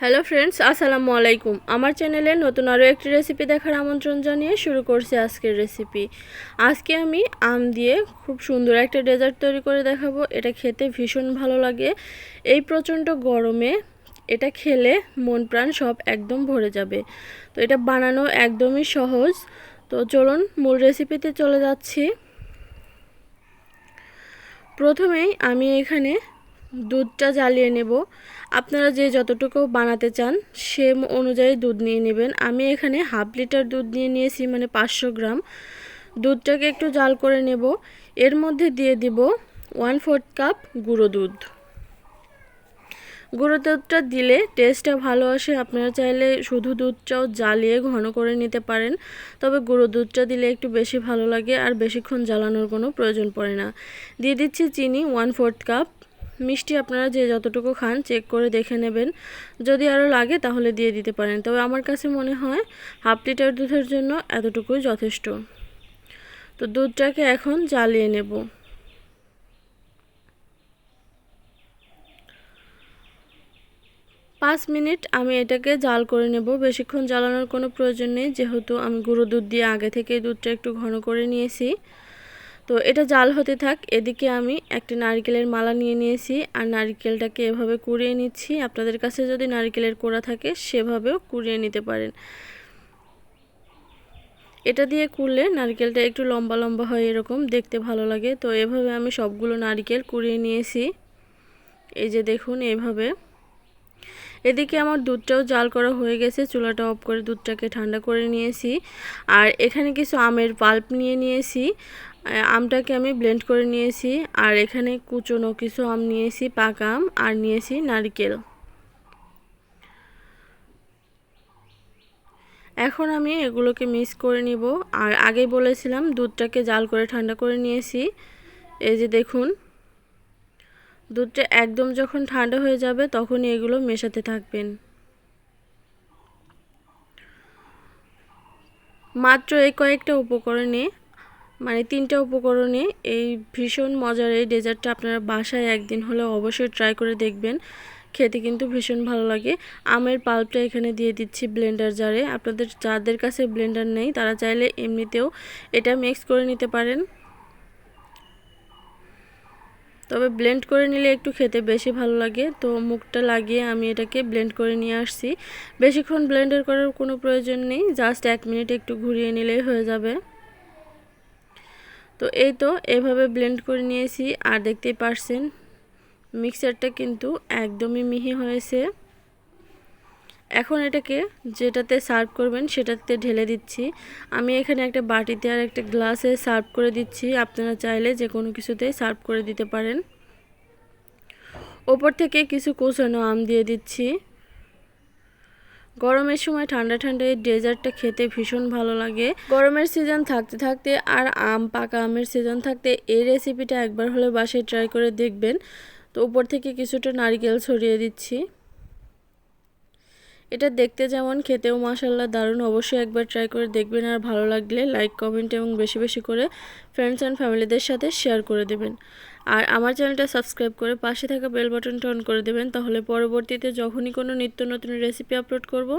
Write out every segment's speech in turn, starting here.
Hello friends আসসালামু আলাইকুম। আমার চ্যানেলে নতুন আরও একটি রেসিপি দেখার আমন্ত্রণ জানিয়ে শুরু করছি আজকের রেসিপি আজকে আমি আম দিয়ে খুব সুন্দর একটা ডেজার্ট তৈরি করে দেখাবো। এটা খেতে ভীষণ ভালো লাগে। এই প্রচণ্ড গরমে এটা খেলে মন প্রাণ সব একদম ভরে যাবে। তো এটা বানানো একদমই সহজ। তো চলুন মূল রেসিপিতে চলে যাচ্ছি। প্রথমেই আমি এখানে দুধটা জ্বালিয়ে নেব। আপনারা যে যতটুকু বানাতে চান সে অনুযায়ী দুধ নিয়ে নেবেন। আমি এখানে হাফ লিটার দুধ নিয়ে নিয়েছি মানে পাঁচশো গ্রাম। দুধটাকে একটু জাল করে নেব। এর মধ্যে দিয়ে দিব ওয়ান ফোর্থ কাপ গুঁড়ো দুধ। গুঁড়ো দুধটা দিলে টেস্টটা ভালো আসে। আপনারা চাইলে শুধু দুধটাও জ্বালিয়ে ঘন করে নিতে পারেন। তবে গুঁড়ো দুধটা দিলে একটু বেশি ভালো লাগে, আর বেশিক্ষণ জ্বালানোর কোনো প্রয়োজন পড়ে না। দিয়ে দিচ্ছি চিনি ওয়ান ফোর্থ কাপ মিষ্টি আপনারা যে যতটুকু খান চেক করে দেখে নেবেন। যদি আরও লাগে তাহলে দিয়ে দিতে পারেন। তবে আমার কাছে মনে হয় হাফ লিটার দুধের জন্য এতটুকুই যথেষ্ট। তো দুধটাকে এখন জ্বালিয়ে নেব। পাঁচ মিনিট আমি এটাকে জাল করে নেব। বেশিক্ষণ জ্বালানোর কোনো প্রয়োজন নেই। যেহেতু আমি গুঁড়ো দুধ দিয়ে আগে থেকে দুধটা একটু ঘন করে নিয়েছি। তো এটা জাল হতে থাক, এদিকে আমি একটা নারকেলের মালা নিয়ে নিয়েছি আর নারকেলটাকে এভাবে কুড়িয়ে নিচ্ছি। আপনাদের কাছে যদি নারকেলের কোড়া থাকে, সেভাবেও কুড়িয়ে নিতে পারেন। এটা দিয়ে কুড়লে নারকেলটা একটু লম্বা লম্বা হয় এরকম, দেখতে ভালো লাগে। তো এভাবে আমি সবগুলো নারকেল কুড়িয়ে নিয়েছি। এই যে দেখুন, এভাবে। এদিকে আমার দুধটাও জাল করা হয়ে গেছে, চুলাটা অফ করে দুধটাকে ঠান্ডা করে নিয়েছি। আর এখানে কিছু আমের পাল্প নিয়ে নিয়েছি। আমটাকে আমি ব্লেন্ড করে নিয়েছি, আর এখানে কুচনো কিছু আম নিয়েছি, পাকা আম, আর নিয়েছি নারকেল। এখন আমি এগুলোকে মিক্স করে নিব, আর আগে বলেছিলাম দুধটাকে জাল করে ঠান্ডা করে নিয়েছি। এই যে দেখুন, দুধটা একদম যখন ঠান্ডা হয়ে যাবে তখনই এগুলো মেশাতে থাকবেন। মাত্র এই কয়েকটা উপকরণে মানে তিনটা উপকরণে এই ভীষণ মজার এই ডেজার্টটা আপনারা বাসায় একদিন হলে অবশ্যই ট্রাই করে দেখবেন। খেতে কিন্তু ভীষণ ভালো লাগে। আমের পাল্পটা এখানে দিয়ে দিচ্ছি ব্লেন্ডার জারে আপনাদের যাদের কাছে ব্লেন্ডার নেই, তারা চাইলে এমনিতেও এটা মিক্স করে নিতে পারেন। তবে ব্লেন্ড করে নিলে একটু খেতে বেশি ভালো লাগে। তো মুখটা লাগিয়ে আমি এটাকে ব্লেন্ড করে নিয়ে আসছি। বেশিক্ষণ ব্লেন্ডার করার কোনো প্রয়োজন নেই। জাস্ট এক মিনিট একটু ঘুরিয়ে নিলেই হয়ে যাবে। তো এই তো এভাবে ব্লেন্ড করে নিয়েছি। আর দেখতেই পারছেন মিক্সারটা কিন্তু একদমই মিহি হয়েছে। এখন এটাকে যেটাতে সার্ভ করবেন সেটাতে ঢেলে দিচ্ছি। আমি এখানে একটা বাটিতে আর একটা গ্লাসে সার্ভ করে দিচ্ছি। আপনারা চাইলে যে কোনো কিছুতেই সার্ভ করে দিতে পারেন। ওপর থেকে কিছু কোচানো আম দিয়ে দিচ্ছি। গরমের সময় ঠান্ডা ঠান্ডা এই ডেজার্টটা খেতে ভীষণ ভালো লাগে। গরমের সিজন থাকতে থাকতে আর আম, পাকা আমের সিজন থাকতে এই রেসিপিটা একবার হলে বাসায় ট্রাই করে দেখবেন। তো উপর থেকে কিছুটা নারিকেল ছড়িয়ে দিচ্ছি। এটা দেখতে যেমন, খেতেও মাসাল্লাহ দারুণ। অবশ্যই একবার ট্রাই করে দেখবেন আর ভালো লাগলে লাইক কমেন্ট এবং বেশি বেশি করে ফ্রেন্ডস অ্যান্ড ফ্যামিলিদের সাথে শেয়ার করে দেবেন। আর আমার চ্যানেলটা সাবস্ক্রাইব করে পাশে থাকা বেল বাটনটা অন করে দেবেন, তাহলে পরবর্তীতে যখনই কোনো নিত্য নতুন রেসিপি আপলোড করব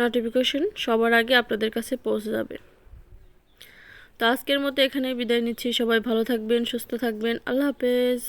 নোটিফিকেশন সবার আগে আপনাদের কাছে পৌঁছে যাবে। তো আজকের মতো এখানে বিদায় নিচ্ছি। সবাই ভালো থাকবেন, সুস্থ থাকবেন। আল্লাহ হাফেজ।